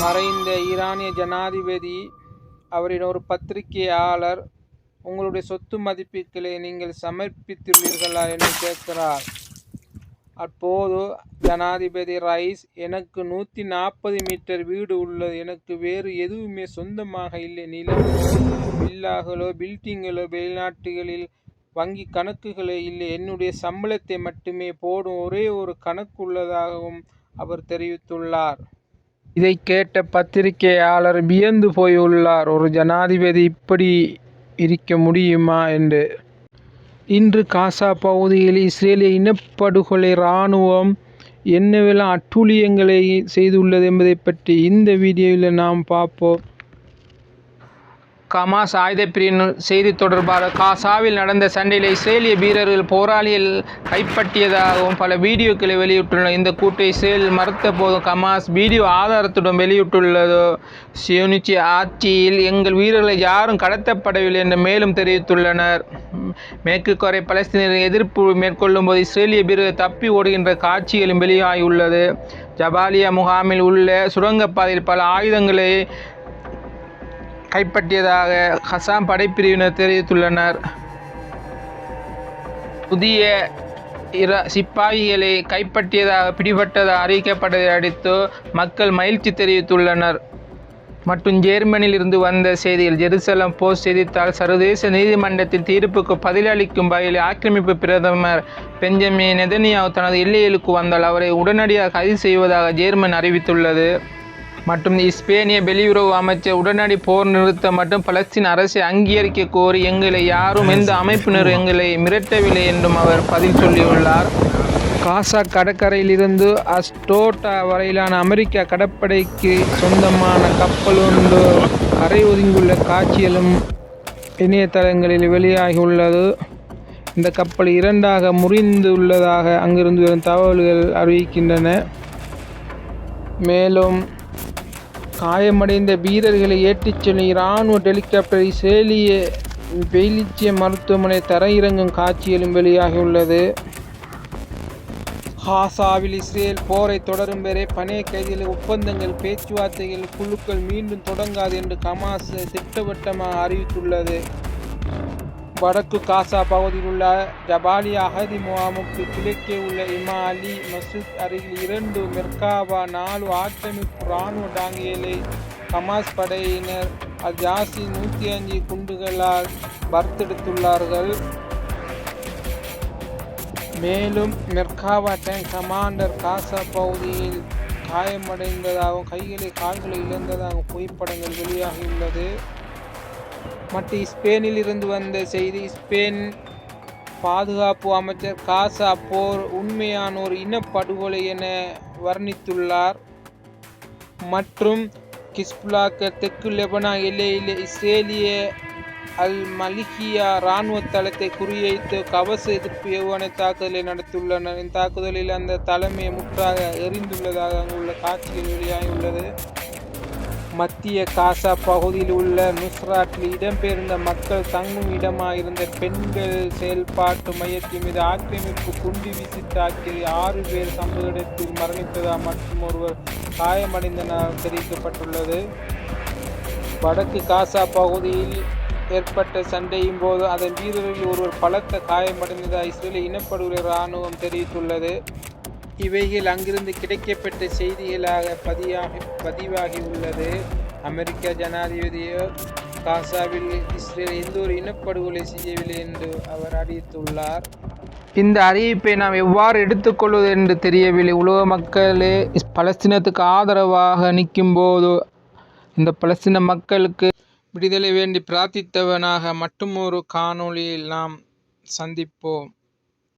மறைந்த ஈரானிய ஜனாதிபதி அவரின் ஒரு பத்திரிகையாளர் உங்களுடைய சொத்து மதிப்பீடுகளை நீங்கள் சமர்ப்பித்துள்ளீர்களா? என்று கேட்கிறார். அப்போது ஜனாதிபதி ரைஸ் எனக்கு நூற்றி நாற்பது மீட்டர் வீடு உள்ளது. எனக்கு வேறு எதுவுமே சொந்தமாக இல்லை. நிலம் வில்லாகளோ பில்டிங்களோ வெளிநாட்டுகளில் வங்கி கணக்குகளே இல்லை. என்னுடைய சம்பளத்தை மட்டுமே போடும். ஒரே ஒரு கணக்கு உள்ளதாகவும் அவர் தெரிவித்துள்ளார். இதை கேட்ட பத்திரிகையாளர் வியந்து போயுள்ளார் ஒரு ஜனாதிபதி இப்படி இருக்க முடியுமா? என்று. இன்று காசா பகுதியில் இஸ்ரேலிய இனப்படுகொலை இராணுவம் என்னவெல்லாம் அட்டூழியங்களை செய்துள்ளது என்பதை பற்றி இந்த வீடியோவில் நாம் பார்ப்போம். கமாஸ் ஆயுதப்பிரிவின் செய்தி தொடர்பாளர் காசாவில் நடந்த சண்டையில் இஸ்ரேலிய வீரர்கள் போராளியில் கைப்பற்றியதாகவும் பல வீடியோக்களை வெளியிட்டுள்ளனர். இந்த கூட்டை இஸ்ரேல் மறுத்த போதும் கமாஸ் வீடியோ ஆதாரத்துடன் வெளியிட்டுள்ளதோ. சியோனிச்சி ஆட்சியில் எங்கள் வீரர்களை யாரும் கடத்தப்படவில்லை என்று மேலும் தெரிவித்துள்ளனர். மேற்கு கரை பலஸ்தீனர் எதிர்ப்பு மேற்கொள்ளும் போது இஸ்ரேலிய வீரர்கள் தப்பி ஓடுகின்ற காட்சிகளும் வெளியாகியுள்ளது. ஜபாலியா முகாமில் உள்ள சுரங்கப்பாதையில் பல ஆயுதங்களை கைப்பற்றியதாக ஹசாம் படைப்பிரிவினர் தெரிவித்துள்ளனர். புதிய இர சிப்பாய்களை கைப்பற்றியதாக பிடிபட்டதாக அறிவிக்கப்பட்டதை அடுத்து மக்கள் மகிழ்ச்சி தெரிவித்துள்ளனர். மற்றும் ஜேர்மனியிலிருந்து வந்த செய்திகள் ஜெருசலம் போஸ்ட் செய்தித்தாள் சர்வதேச நீதிமன்றத்தின் தீர்ப்புக்கு பதிலளிக்கும் வகையில் ஆக்கிரமிப்பு பிரதமர் பெஞ்சமின் நெதனியாவ் தனது எல்லைகளுக்கு வந்தால் அவரை உடனடியாக கைது செய்வதாக ஜேர்மன் அறிவித்துள்ளது. மற்றும் ஸ்பேனிய வெளியுறவு அமைச்சர் உடனடி போர் நிறுத்தம் மற்றும் பலஸ்தீன் அரசை அங்கீகரிக்க கோரி எங்களை யாரும் எந்த அமைப்பினர் எங்களை மிரட்டவில்லை என்றும் அவர் பதில் சொல்லியுள்ளார். காசா கடற்கரையிலிருந்து அஸ்டோட்டா வரையிலான அமெரிக்க கடற்படைக்கு சொந்தமான கப்பல் ஒன்று கரை ஒதுங்கியுள்ள காட்சிகளும் இணையதளங்களில் வெளியாகியுள்ளது. இந்த கப்பல் இரண்டாக முறிந்துள்ளதாக அங்கிருந்து வரும் தகவல்கள் அறிவிக்கின்றன. மேலும் காயமடைந்த வீரர்களை ஏற்றிச் செல்லும் இராணுவ ஹெலிகாப்டர் இஸ்ரேலிய பெயிலிச்சிய மருத்துவமனை தரையிறங்கும் காட்சிகளும் வெளியாகியுள்ளது. காசாவில் இஸ்ரேல் போரை தொடரும் வரை பணைய கைதிகள் ஒப்பந்தங்கள் பேச்சுவார்த்தைகள் குழுக்கள் மீண்டும் தொடங்காது என்று கமாஸ் திட்டவட்டமாக அறிவித்துள்ளது. வடக்கு காசா பகுதியில் உள்ள ஜபாலியா அகதி முகாமுக்கு கிழக்கே உள்ள இமா அலி மசூத் அருகில் இரண்டு மெர்காவா நாலு ஆக்கிரமிப்பு இராணுவ டாங்கியலை கமாஸ் படையினர் அஜாசி நூற்றி அஞ்சு குண்டுகளால் வறுத்தெடுத்துள்ளார்கள். மேலும் மெர்காவா டேங்க் கமாண்டர் காசா பகுதியில் காயமடைந்ததாகவும் கைகளை கால்களை இழந்ததாகவும் புகைப்படங்கள் வெளியாகியுள்ளது. மற்றும் ஸ்பெயினில் இருந்து வந்த செய்தி ஸ்பெயின் பாதுகாப்பு அமைச்சர் காசா போர் உண்மையான ஒரு இனப்படுகொலை என வர்ணித்துள்ளார். மற்றும் கிஸ்புலாக்க தெற்கு லெபனா எல்லையில் இஸ்ரேலிய அல் மலிகியா இராணுவ தளத்தை குறிவைத்து கவச எதிர்ப்பு ஏவுகணை தாக்குதலை நடத்தியுள்ளனர். இந்த தாக்குதலில் அந்த தலைமையை முற்றாக எரிந்துள்ளதாக அங்குள்ள காட்சிகள் வெளியாகியுள்ளது. மத்திய காசா பகுதியில் உள்ள நுஸ்ராட்டில் இடம்பெயர்ந்த மக்கள் தங்கும் இடமாயிருந்த பெண்கள் செயல்பாட்டு மையத்தின் மீது ஆக்கிரமிப்பு குண்டு வீசி தாக்கி ஆறு பேர் சம்பவ இடத்தில் மரணித்ததாக மற்றும் ஒருவர் காயமடைந்தனர் தெரிவிக்கப்பட்டுள்ளது. வடக்கு காசா பகுதியில் ஏற்பட்ட சண்டையின் போது அதன் வீரர்களில் ஒருவர் பலத்த காயமடைந்ததாக இஸ்ரேலிய இனப்படுகொலை இராணுவம் தெரிவித்துள்ளது. இவைகள் அங்கிருந்து கிடைக்கப்பட்ட செய்திகளாக பதியாகி பதிவாகியுள்ளது. அமெரிக்க ஜனாதிபதியோ காசாவில் இஸ்ரேல் எந்த ஒரு இனப்படுகொலை செய்யவில்லை என்று அவர் அறிவித்துள்ளார். இந்த அறிவிப்பை நாம் எவ்வாறு எடுத்துக்கொள்வது என்று தெரியவில்லை. உலக மக்களே பலஸ்தீனத்துக்கு ஆதரவாக நிற்கும் போது இந்த பலஸ்தீன மக்களுக்கு விடுதலை வேண்டி பிரார்த்தித்தவனாக மட்டுமொரு காணொளியில் நாம் சந்திப்போம்.